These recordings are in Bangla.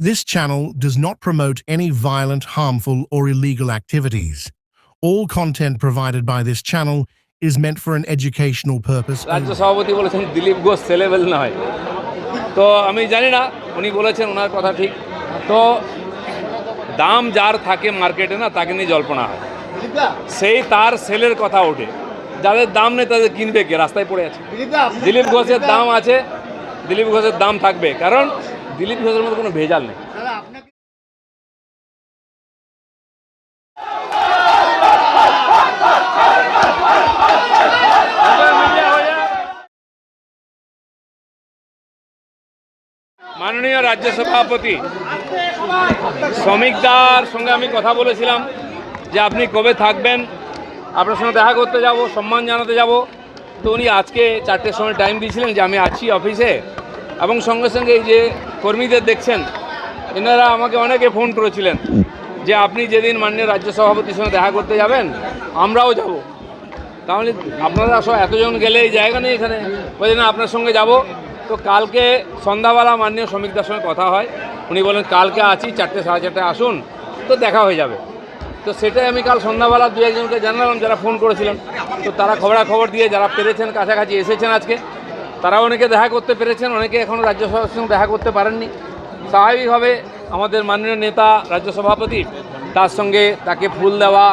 This channel does not promote any violent, harmful, or illegal activities. All content provided by this channel is meant for an educational purpose রাজ্য only. সভাপতি বলেছেন দিলীপ ঘোষ সেলেবেল নয় তো আমি জানি না উনি বলেছেন ওনার কথা ঠিক তো দাম যার থাকে মার্কেটে না তাকে নিয়ে জল্পনা হয় সেই তার সেলের কথা ওঠে যাদের দাম নেই তাদের কিনবে কে রাস্তায় পড়ে আছে দিলীপ ঘোষের দাম আছে দিলীপ ঘোষের দাম থাকবে কারণ দিলীপ ঘোষের মধ্যে কোনো ভেজাল নেই। মাননীয় রাজ্য সভাপতি শ্রমিকদার সঙ্গে আমি কথা বলেছিলাম যে আপনি কবে থাকবেন আপনার সঙ্গে দেখা করতে যাব সম্মান জানাতে যাব। তো উনি আজকে চারটের সময় টাইম দিয়েছিলেন যে আমি আছি অফিসে এবং সঙ্গে সঙ্গে এই যে কর্মীদের দেখছেন, এনারা আমাকে অনেকে ফোন করেছিলেন যে আপনি যেদিন মাননীয় রাজ্য সভাপতির সঙ্গে দেখা করতে যাবেন, আমরাও যাব। তাহলে আপনারা সব এতজন গেলে এই জায়গা নেই এখানে। বলছে না, আপনার সঙ্গে যাব। তো কালকে সন্ধ্যাবেলা মাননীয় শ্রমিকদার সঙ্গে কথা হয়। উনি বলেন, কালকে আছি, চারটে, সাড়ে চারটে আসুন, তো দেখা হয়ে যাবে। তো সেটাই আমি কাল সন্ধ্যাবেলা দু একজনকে জানালাম, যারা ফোন করেছিলেন। তো তারা খবরাখবর দিয়ে, যারা পেরেছেন কাছাকাছি, এসেছেন আজকে। তারা অনেকে দেখা করতে পেরেছেন, অনেকে এখনও রাজ্য সভার সঙ্গে দেখা করতে পারেননি। স্বাভাবিকভাবে আমাদের মাননীয় নেতা, রাজ্য সভাপতি, তার সঙ্গে তাকে ফুল দেওয়া,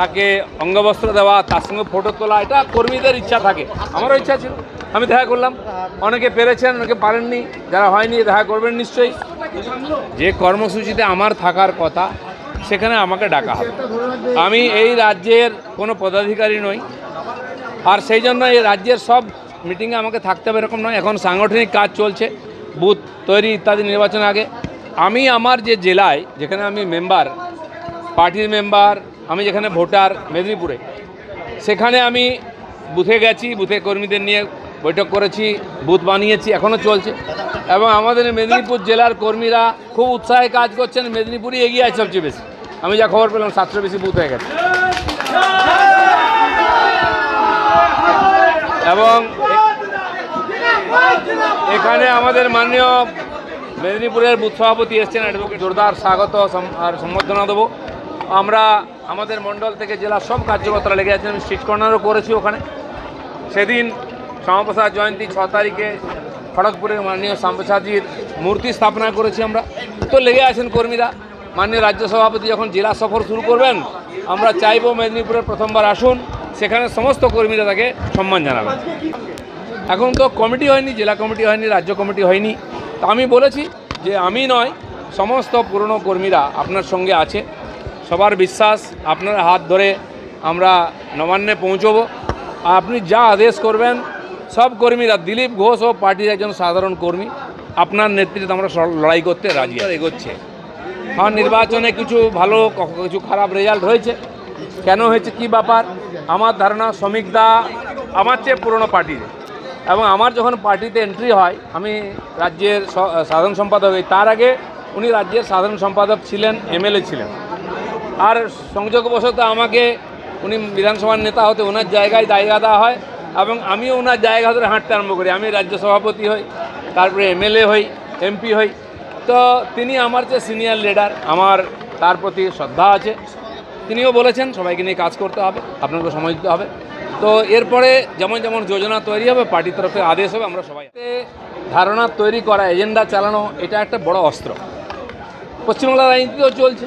তাকে অঙ্গবস্ত্র দেওয়া, তার সঙ্গে ফটো তোলা, এটা কর্মীদের ইচ্ছা থাকে। আমারও ইচ্ছা ছিল, আমি দেখা করলাম। অনেকে পেরেছেন, অনেকে পারেননি, যারা হয়নি দেখা করবেন নিশ্চয়ই। যে কর্মসূচিতে আমার থাকার কথা, সেখানে আমাকে ডাকা হবে। আমি এই রাজ্যের কোনো পদাধিকারী নই, আর সেই জন্য এই রাজ্যের সব মিটিংয়ে আমাকে থাকতে হবে এরকম নয়। এখন সাংগঠনিক কাজ চলছে, বুথ তৈরি ইত্যাদি নির্বাচন আগে। আমি আমার যে জেলায়, যেখানে আমি মেম্বার পার্টির মেম্বার আমি যেখানে ভোটার, মেদিনীপুরে, সেখানে আমি বুথে গেছি, বুথে কর্মীদের নিয়ে বৈঠক করেছি, বুথ বানিয়েছি এখনও চলছে। এবং আমাদের মেদিনীপুর জেলার কর্মীরা খুব উৎসাহে কাজ করছেন, মেদিনীপুরই এগিয়ে আছে সবচেয়ে বেশি। আমি যা খবর পেলাম, সাতশো বেশি বুথ হয়ে গেছে। এখানে আমাদের মাননীয় মেদিনীপুরের বুথ সভাপতি এসছেন অ্যাডভোকেট জোরদার স্বাগত আর সম্বর্ধনা দেবো। আমরা আমাদের মণ্ডল থেকে জেলার সব কার্যকর্তারা লেগে আছেন, আমি স্ট্রিট কর্নারও করেছি ওখানে। সেদিন শ্যামাপ্রসাদ জয়ন্তী ছ তারিখে খড়গপুরের মাননীয় শ্যামপ্রসাদজির মূর্তি স্থাপনা করেছি আমরা। তো লেগে আছেন কর্মীরা। মাননীয় রাজ্য সভাপতি যখন জেলা সফর শুরু করবেন, আমরা চাইব মেদিনীপুরের প্রথমবার আসুন, সেখানে সমস্ত কর্মীরা তাকে সম্মান জানাবেন। এখন তো কমিটি হয়নি জেলা কমিটি হয়নি রাজ্য কমিটি হয়নি। তা আমি বলেছি যে আমি নয় সমস্ত পুরনো কর্মীরা আপনার সঙ্গে আছে। সবার বিশ্বাস আপনার হাত ধরে আমরা নবান্নে পৌঁছবো। আর আপনি যা আদেশ করবেন সব কর্মীরা দিলীপ ঘোষ ও পার্টির একজন সাধারণ কর্মী আপনার নেতৃত্বে আমরা লড়াই করতে রাজি। এগোচ্ছে। হ্যাঁ নির্বাচনে কিছু ভালো কিছু খারাপ রেজাল্ট হয়েছে। কেন হয়েছে কি ব্যাপার? আমার ধারণা শ্রমিকদা আমার চেয়ে পুরনো পার্টির। এবং আমার যখন পার্টিতে এন্ট্রি হয়, আমি রাজ্যের সাধারণ সম্পাদক হই। তার আগে উনি রাজ্যের সাধারণ সম্পাদক ছিলেন, এমএলএ ছিলেন। আর সংযোগবশত আমাকে উনি বিধানসভার নেতা হতে ওনার জায়গায় জায়গা দেওয়া হয় এবং আমিও ওনার জায়গা ধরে হাঁটতে আরম্ভ করি। আমি রাজ্য সভাপতি হই, তারপরে এমএলএ হই, এমপি হই। তো তিনি আমার যে সিনিয়র লিডার আমার তার প্রতি শ্রদ্ধা আছে। তিনিও বলেছেন, সবাইকে নিয়ে কাজ করতে হবে আপনাকে সময় দিতে হবে। তো এরপরে যেমন যেমন যোজনা তৈরি হবে পার্টির তরফে আদেশ হবে, আমরা সবাই ধারণা তৈরি করা, এজেন্ডা চালানো, এটা একটা বড় অস্ত্র। পশ্চিমবাংলার রাজনীতিও চলছে।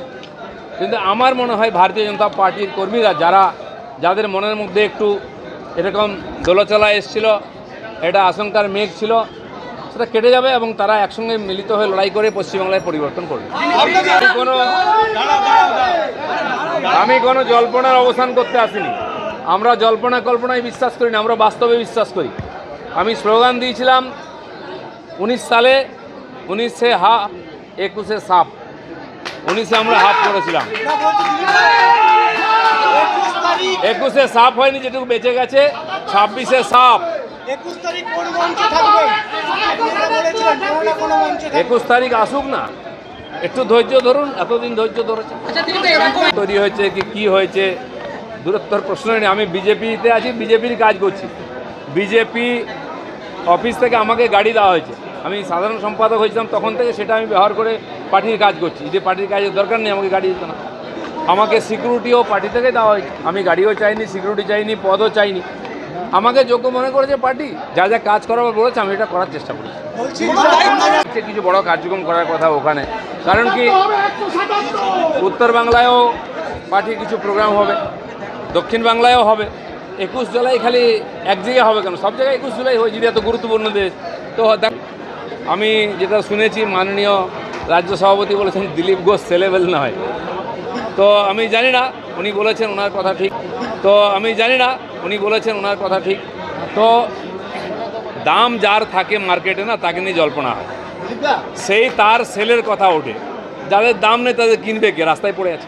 কিন্তু আমার মনে হয় ভারতীয় জনতা পার্টির কর্মীরা যারা, যাদের মনের মধ্যে একটু এরকম দোলচলা এসছিল এটা আশঙ্কার মেঘ ছিল, সেটা কেটে যাবে এবং তারা একসঙ্গে মিলিত হয়ে লড়াই করে পশ্চিমবাংলায় পরিবর্তন করবে। কোনো, আমি কোনো জল্পনার অবসান করতে আসিনি। আমরা জল্পনা কল্পনায় বিশ্বাস করি না আমরা বাস্তবে বিশ্বাস করি। আমি স্লোগান দিয়েছিলাম উনিশ সালে উনিশে হা একুশে সাপ। উনিশে আমরা হাফ করেছিলাম একুশে সাপ হয়নি যেটুকু বেঁচে গেছে ছাব্বিশে সাপ। একুশ তারিখ আসুক না একটু ধৈর্য ধরুন এতদিন ধৈর্য ধরেছে তৈরি হয়েছে কি কি হয়েছে? দূরত্বর প্রশ্ন নেই, আমি বিজেপিতে আছি, বিজেপির কাজ করছি। বিজেপি অফিস থেকে আমাকে গাড়ি দেওয়া হয়েছে। আমি সাধারণ সম্পাদক হয়েছিলাম, তখন থেকে সেটা আমি ব্যবহার করে পার্টির কাজ করছি। যে পার্টির কাজের দরকার নেই, আমাকে গাড়ি দিত না। আমাকে সিকিউরিটিও পার্টি থেকে দেওয়া হয়েছে। আমি গাড়িও চাইনি, সিকিউরিটি চাইনি, পদও চাইনি। আমাকে যোগ্য মনে করেছে পার্টি, যা যা কাজ করাবার বলেছে, আমি এটা করার চেষ্টা করেছি। কিছু বড় কার্যক্রম করার কথা ওখানে। কারণ কি, উত্তর বাংলায়ও পার্টির কিছু প্রোগ্রাম হবে। দক্ষিণ বাংলায়ও হবে। একুশ জুলাই খালি এক জায়গায় হবে কেন? সব জায়গায় একুশ জুলাই হয় যদি এত গুরুত্বপূর্ণ দেশ। তো দেখ আমি যেটা শুনেছি মাননীয় রাজ্য সভাপতি বলেছেন দিলীপ ঘোষ ছেলেবেল নয়। তো আমি জানি না উনি বলেছেন ওনার কথা ঠিক। তো আমি জানি না উনি বলেছেন ওনার কথা ঠিক। তো দাম যার থাকে মার্কেটে না তাকে নিয়ে জল্পনা হয়। সেই তার সেলের কথা ওঠে। যাদের দাম নেই তাদের কিনবে কে? রাস্তায় পড়ে আছে।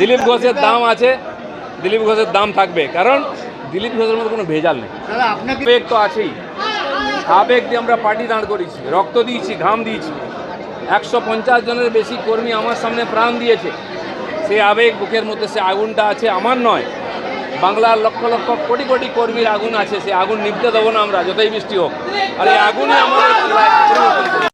দিলীপ ঘোষের দাম আছে দিলীপ ঘোষের দাম থাকবে কারণ দিলীপ ঘোষের মধ্যে কোনো ভেজাল নেই। আবেগ তো আছেই। আবেগ দিয়ে আমরা পার্টি দাঁড় করেছি রক্ত দিয়েছি ঘাম দিয়েছি। একশো পঞ্চাশ জনের বেশি কর্মী আমার সামনে প্রাণ দিয়েছে। সেই আবেগ বুকের মধ্যে সে আগুনটা আছে আমার নয়। বাংলার লক্ষ লক্ষ কোটি কোটি কর্মীর আগুন আছে সে আগুন নিভতে দেবো না আমরা যতই বৃষ্টি হোক। আর এই আগুনে আমাদের